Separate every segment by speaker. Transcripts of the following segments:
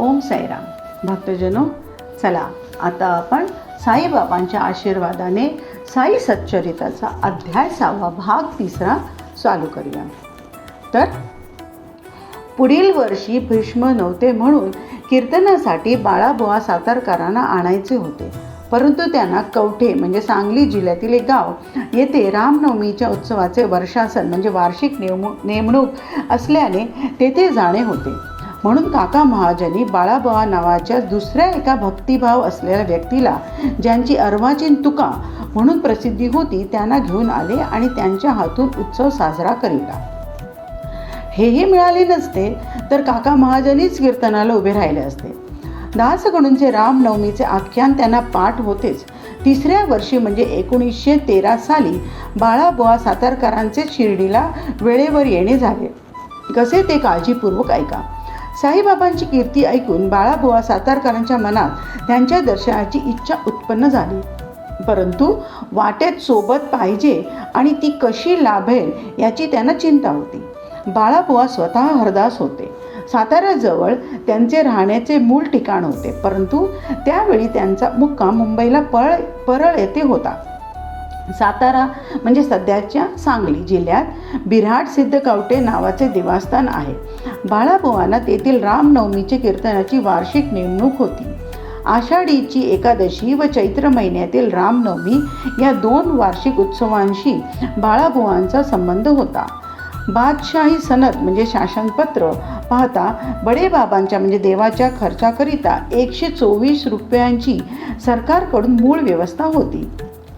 Speaker 1: ओम साईराम. भक्तजनो चला आता आपण साईबाबांच्या आशीर्वादाने साई सच्चरिताचा अध्याय सहावा भाग तिसरा चालू करूया. तर पुढील वर्षी भीष्म नव्हते म्हणून कीर्तनासाठी बाळाबुवा सातारकरांना आणायचे होते. परंतु त्यांना कवठे म्हणजे सांगली जिल्ह्यातील एक गाव येथे रामनवमीच्या उत्सवाचे वर्षासन म्हणजे वार्षिक नेमू नेमणूक असल्याने तेथे जाणे होते. म्हणून काका महाजनी बाळाबुवा नावाच्या दुसऱ्या एका भक्तिभाव असलेल्या व्यक्तीला ज्यांची अर्वाचीन तुका म्हणून प्रसिद्धी होती त्यांना घेऊन आले आणि त्यांच्या हातून उत्सव साजरा करीला हेही मिळाले नसते तर काका महाजनीच कीर्तनाला उभे राहिले असते. दासगणूंचे रामनवमीचे आख्यान त्यांना पाठ होतेच. तिसऱ्या वर्षी म्हणजे एकोणीसशे तेरा साली बाळाबुवा सातारकरांचे शिर्डीला वेळेवर येणे झाले. कसे ते काळजीपूर्वक ऐका. साईबाबांची कीर्ती ऐकून बाळाबुवा सातारकरांच्या मनात त्यांच्या दर्शनाची इच्छा उत्पन्न झाली. परंतु वाटेत सोबत पाहिजे आणि ती कशी लाभेल याची त्यांना चिंता होती. बाळाबुवा स्वतः हरदास होते. साताऱ्याजवळ त्यांचे राहण्याचे मूळ ठिकाण होते परंतु त्यावेळी त्यांचा मुक्काम मुंबईला पळ परळ येथे होता. सातारा म्हणजे सध्याच्या सांगली जिल्ह्यात बिराट सिद्ध कवटे नावाचे देवस्थान आहे. बाळाबुवांना तेथील रामनवमीचे कीर्तनाची वार्षिक नेमणूक होती. आषाढीची एकादशी व चैत्र महिन्यातील रामनवमी या दोन वार्षिक उत्सवांशी बाळाभुवांचा संबंध होता. बादशाही सनद म्हणजे शासनपत्र पाहता बडे बाबांच्या म्हणजे देवाच्या खर्चाकरिता एकशे चोवीस रुपयांची सरकारकडून मूळ व्यवस्था होती.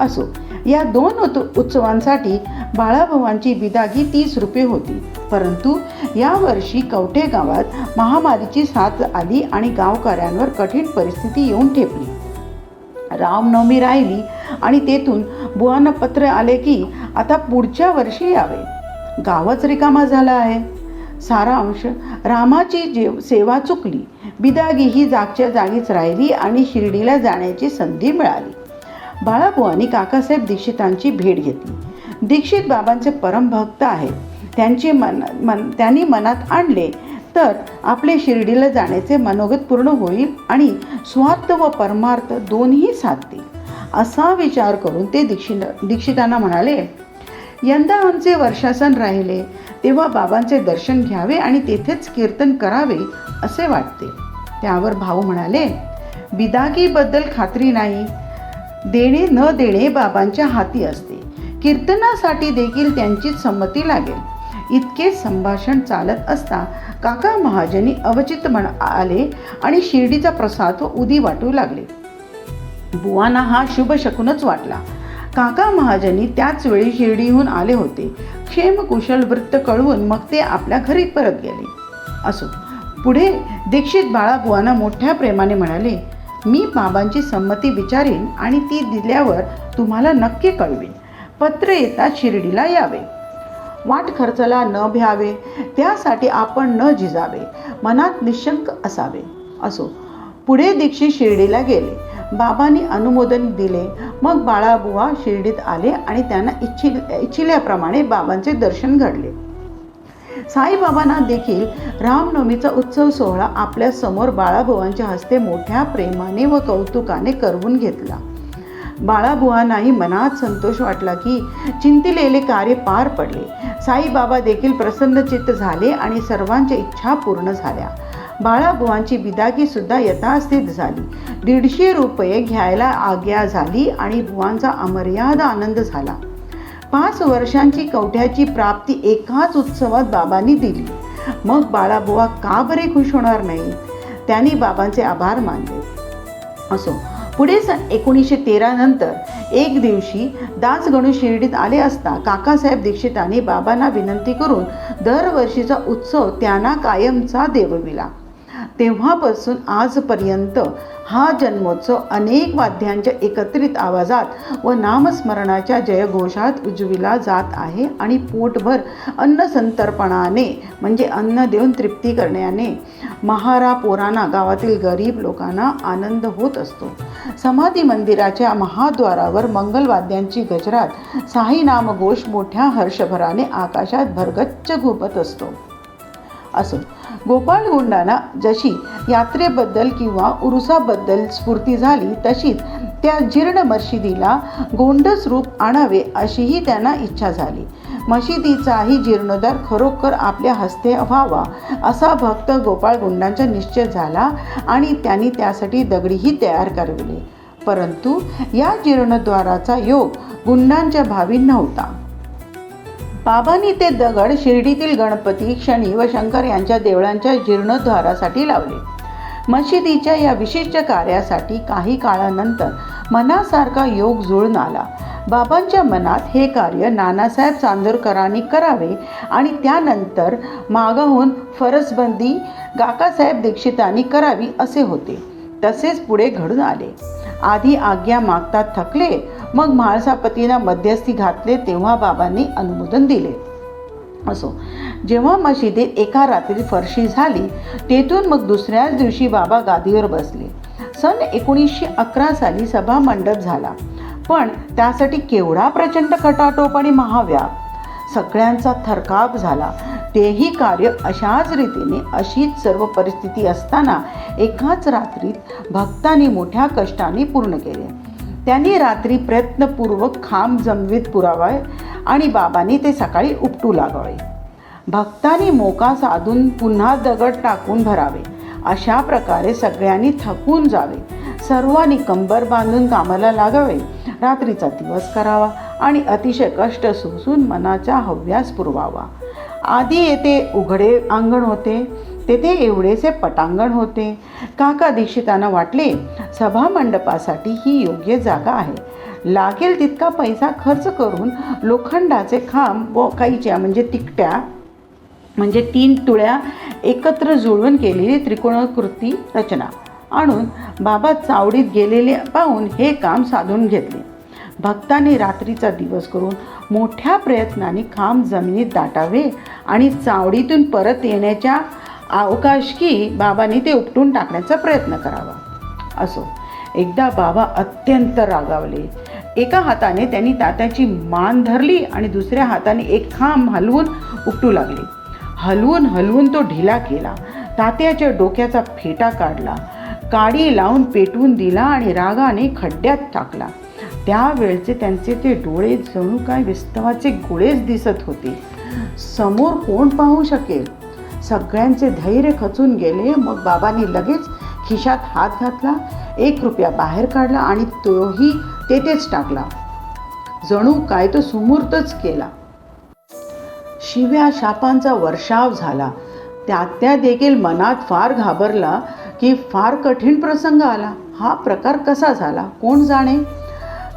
Speaker 1: असो या दोन उत उत्सवांसाठी बाळाभावांची बिदागी तीस रुपये होती. परंतु यावर्षी कवठे गावात महामारीची साथ आली आणि गावकऱ्यांवर कठीण परिस्थिती येऊन ठेपली. रामनवमी राहिली आणि तेथून बुवांना पत्र आले की आता पुढच्या वर्षी यावे. गावच रिकामा झाला आहे. सारांश रामाची जेव सेवा चुकली. बिदागी ही जागच्या जागीच राहिली आणि शिर्डीला जाण्याची संधी मिळाली. बाळाबुवांनी काकासाहेब दीक्षितांची भेट घेतली. दीक्षित बाबांचे परमभक्त आहेत. त्यांचे मन मन त्यांनी मनात आणले तर आपले शिर्डीला जाण्याचे मनोगत पूर्ण होईल आणि स्वार्थ व परमार्थ दोन्ही साधतील. असा विचार करून ते दीक्षित दीक्षितांना म्हणाले यंदा आमचे वर्षासन राहिले तेव्हा बाबांचे दर्शन घ्यावे आणि तेथेच कीर्तन करावे असे वाटते. त्यावर भाऊ म्हणाले बिदागीबद्दल खात्री नाही. देणे न देणे बाबांच्या हाती असते. कीर्तनासाठी देखील त्यांचीच संमती लागेल. इतके संभाषण चालत असता काका महाजनी अवचित म्हण आले आणि शिर्डीचा प्रसाद व उदी वाटू लागले. बुवांना हा शुभ शकूनच वाटला. काका महाजनी त्याच वेळी शिर्डीहून आले होते. क्षेमकुशल वृत्त कळवून मग ते आपल्या घरी परत गेले. असो पुढे दीक्षित बाळाबुवांना मोठ्या प्रेमाने म्हणाले मी बाबांची संमती विचारीन आणि ती दिल्यावर तुम्हाला नक्की कळवेन. पत्र येता शिर्डीला यावे. वाट खर्चला न भ्यावे त्यासाठी आपण न झिजावे मनात निशंक असावे. असो. पुढे दीक्षित शिर्डीला गेले. बाबांनी अनुमोदन दिले. मग बाळाबुवा शिर्डीत आले आणि त्यांना इच्छि इच्छिल्याप्रमाणे बाबांचे दर्शन घडले. साईबाबांना देखील रामनवमीचा उत्सव सोहळा आपल्यासमोर बाळाबुवांच्या हस्ते मोठ्या प्रेमाने व कौतुकाने करवून घेतला. बाळाबुवांनाही मनात संतोष वाटला की चिंतिलेले कार्य पार पडले. साईबाबा देखील प्रसन्नचित्त झाले आणि सर्वांच्या इच्छा पूर्ण झाल्या. बाळाबुवांची बिदागी सुद्धा यथास्थित झाली. दीडशे रुपये घ्यायला आज्ञा झाली आणि बुवांचा अमर्याद आनंद झाला. पाच वर्षांची कवठ्याची प्राप्ती एकाच उत्सवात बाबांनी दिली. मग बाळाबुवा का बरे खुश होणार नाही? त्यांनी बाबांचे आभार मानले. असो पुढे सन एकोणीसशे तेरा नंतर एक दिवशी दासगणू शिर्डीत आले असता काकासाहेब दीक्षितांनी बाबांना विनंती करून दरवर्षीचा उत्सव त्यांना कायमचा देवविला. तेव्हापासून आजपर्यंत हा जन्मोत्सव अनेक वाद्यांच्या एकत्रित आवाजात व नामस्मरणाच्या जयघोषात उजविला जात आहे आणि पोटभर अन्न संतर्पणाने म्हणजे अन्न देऊन तृप्ती करण्याने महारा पोराना गावातील गरीब लोकांना आनंद होत असतो. समाधी मंदिराच्या महाद्वारावर मंगलवाद्यांची गजरात साई नामघोष मोठ्या हर्षभराने आकाशात भरगच्च घुमत असतो. असो गोपाळगुंडांना जशी यात्रेबद्दल किंवा उरुसाबद्दल स्फूर्ती झाली तशीच त्या जीर्ण मशिदीला गोंडस रूप आणावे अशीही त्यांना इच्छा झाली. मशिदीचाही जीर्णोद्धार खरोखर आपल्या हस्ते व्हावा असा भक्त गोपाळगुंडांचा निश्चय झाला आणि त्यांनी त्यासाठी दगडीही तयार करविले. परंतु या जीर्णोद्धाराचा योग गुंडांच्या भावी नव्हता. बाबांनी ते दगड शिर्डीतील गणपती शनी व शंकर यांच्या देवळांच्या जीर्णोद्धारासाठी लावले. मशिदीच्या या विशिष्ट कार्यासाठी काही काळानंतर मनासारखा योग जुळून आला. बाबांच्या मनात हे कार्य नानासाहेब चांदोरकरांनी करावे आणि त्यानंतर मागाहून फरसबंदी काकासाहेब दीक्षितांनी करावी असे होते. तसेच पुढे घडून आले. आधी आज्ञा मागतात थकले मग म्हाळसापतींना मध्यस्थी घातले तेव्हा बाबांनी अनुमोदन दिले. असो. जेव्हा मशिदीत एका रात्री फरशी झाली तेथून मग दुसऱ्याच दिवशी बाबा गादीवर बसले. सन एकोणीसशे अकरा साली सभा मंडप झाला. पण त्यासाठी केवढा प्रचंड खटाटोप आणि महाव्याप? सगळ्यांचा थरकाप झाला. तेही कार्य अशाच रीतीने अशीच सर्व परिस्थिती असताना एकाच रात्रीत भक्तांनी मोठ्या कष्टाने पूर्ण केले. त्यांनी रात्री प्रयत्नपूर्वक खांब जमवीत पुरावाय आणि बाबांनी ते सकाळी उपटू लागावे. भक्तांनी मोका साधून पुन्हा दगड टाकून भरावे अशा प्रकारे सगळ्यांनी थकून जावे. सर्वांनी कंबर बांधून कामाला लागावे. रात्रीचा दिवस करावा आणि अतिशय कष्ट सोसून मनाचा हव्यास पुरवावा. आधी येथे उघडे अंगण होते. तेथे एवढेसे पटांगण होते. काका दीक्षितांना वाटले सभा मंडपासाठी ही योग्य जागा आहे. लागेल तितका पैसा खर्च करून लोखंडाचे खांब व काहीच्या म्हणजे तिकट्या म्हणजे तीन तुळ्या एकत्र जुळवून केलेली त्रिकोणाकृती रचना आणून बाबा चावडीत गेलेले पाहून हे काम साधून घेतले. भक्तांनी रात्रीचा दिवस करून मोठ्या प्रयत्नाने खांब जमिनीत दाटावे आणि चावडीतून परत येण्याच्या अवकाश की बाबांनी ते उपटून टाकण्याचा प्रयत्न करावा. असो. एकदा बाबा अत्यंत रागावले. एका हाताने त्यांनी तात्याची मान धरली आणि दुसऱ्या हाताने एक खांब हलवून उपटू लागले. हलवून हलवून तो ढिला केला. तात्याच्या डोक्याचा फेटा काढला. काडी लावून पेटवून दिला आणि रागाने खड्ड्यात टाकला. त्यावेळचे त्यांचे ते डोळे जणू काय विस्तवाचे गोळेच दिसत होते. समोर कोण पाहू शकेल? सगळ्यांचे धैर्य खचून गेले. मग बाबांनी लगेच खिशात हात घातला एक रुपया बाहेर काढला आणि तोही तेथेच टाकला. जणू काय तो सुमूर्तच केला. शिव्या शापांचा वर्षाव झाला. त्यात्या देखील मनात फार घाबरला की फार कठीण प्रसंग आला. हा प्रकार कसा झाला? कोण जाणे?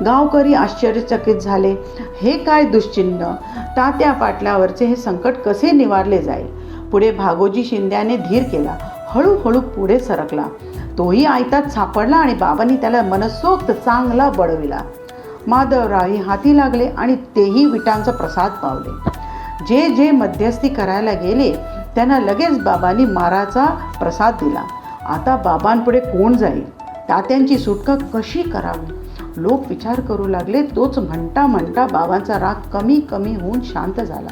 Speaker 1: गावकरी आश्चर्यचकित झाले. हे काय दुश्चिन्ह तात्या पाटलावरचे हे संकट कसे निवारले जाईल? पुढे भागोजी शिंद्याने धीर केला. हळूहळू पुढे सरकला. तोही आयतात सापडला आणि बाबांनी त्याला मनसोक्त चांगला बडविला माधवरावही हाती लागले आणि तेही विटांचा प्रसाद पावले. जे जे मध्यस्थी करायला गेले त्यांना लगेच बाबांनी माराचा प्रसाद दिला. आता बाबांपुढे कोण जाईल? तात्यांची सुटका कशी करावी? लोक विचार करू लागले तोच म्हणता म्हणता बाबांचा राग कमी कमी होऊन शांत झाला.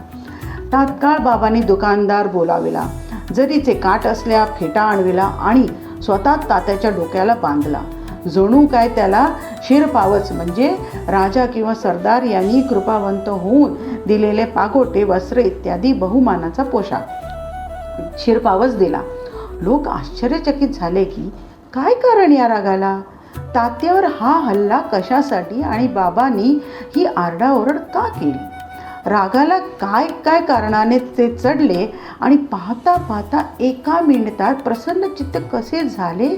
Speaker 1: तात्काळ बाबांनी दुकानदार बोलाविला. जरीचे काट असल्या फेटा आणविला आणि स्वतः तात्याच्या डोक्याला बांधला. जणू काय त्याला शिरपावच म्हणजे राजा किंवा सरदार यांनी कृपावंत होऊन दिलेले पागोटे वस्त्र इत्यादी बहुमानाचा पोशाख शिरपावच दिला. लोक आश्चर्यचकित झाले की काय कारण या रागाला? तात्यावर हा हल्ला कशासाठी आणि बाबांनी ही आरडाओरड का केली? रागाला काय काय कारणाने ते चढले आणि पाहता पाहता एका मिनिटात प्रसन्न चित्त कसे झाले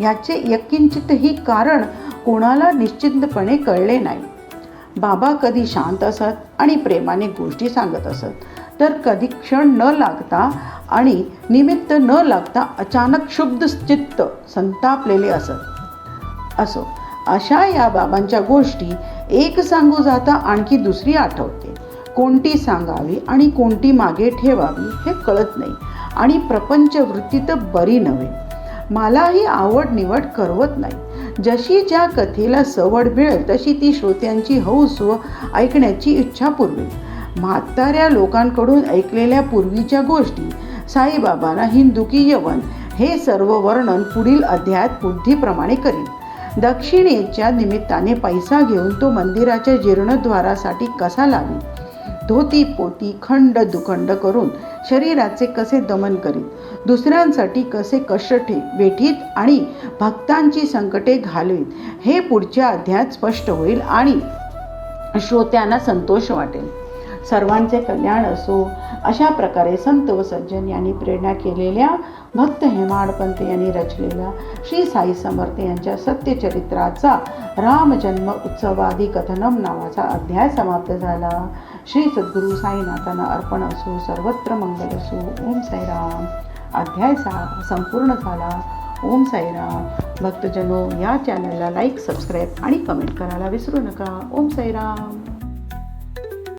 Speaker 1: याचे यकिंचित ही कारण कोणाला निश्चितपणे कळले नाही. बाबा कधी शांत असत आणि प्रेमाने गोष्टी सांगत असत तर कधी क्षण न लागता आणि निमित्त न लागता अचानक शुद्ध चित्त संतापलेले असत. असो अशा या बाबांच्या गोष्टी एक सांगू जाता आणखी दुसरी आठवते. कोणती सांगावी आणि कोणती मागे ठेवावी हे कळत नाही. आणि प्रपंच वृत्ती तर बरी नव्हे. मलाही आवड निवड करवत नाही. जशी ज्या कथेला सवड मिळेल तशी ती श्रोत्यांची हौस व ऐकण्याची इच्छा पुरवेल. म्हाताऱ्या लोकांकडून ऐकलेल्या पूर्वीच्या गोष्टी साईबाबांना हिंदू की यवन हे सर्व वर्णन पुढील अध्यायात बुद्धीप्रमाणे करील दक्षिणेच्या निमित्ताने पैसा घेऊन तो मंदिराच्या जीर्णद्वारासाठी कसा लावी धोती पोती खंड दुखंड करून शरीराचे कसे दमन करीत? दुसऱ्यांसाठी कसे कष्ट ठे वेठीत आणि भक्तांची संकटे घालवीत? हे पुढच्या अध्यायात स्पष्ट होईल आणि श्रोत्यांना संतोष वाटेल. सर्वांचे कल्याण असो अशा प्रकारे संत व सज्जन यांनी प्रेरणा केलेल्या भक्त हेमाडपंत यांनी रचलेल्या श्री साई समर्थ यांच्या सत्यचरित्राचा रामजन्म उत्सवादी कथनम नावाचा अध्याय समाप्त झाला. श्री सद्गुरू साईनाथांना अर्पण असो सर्वत्र मंगल असो. ओम साईराम. अध्याय सा संपूर्ण झाला. ओम साईराम. भक्तजनो या चॅनलला लाईक सबस्क्राईब आणि कमेंट करायला विसरू नका. ओम साईराम.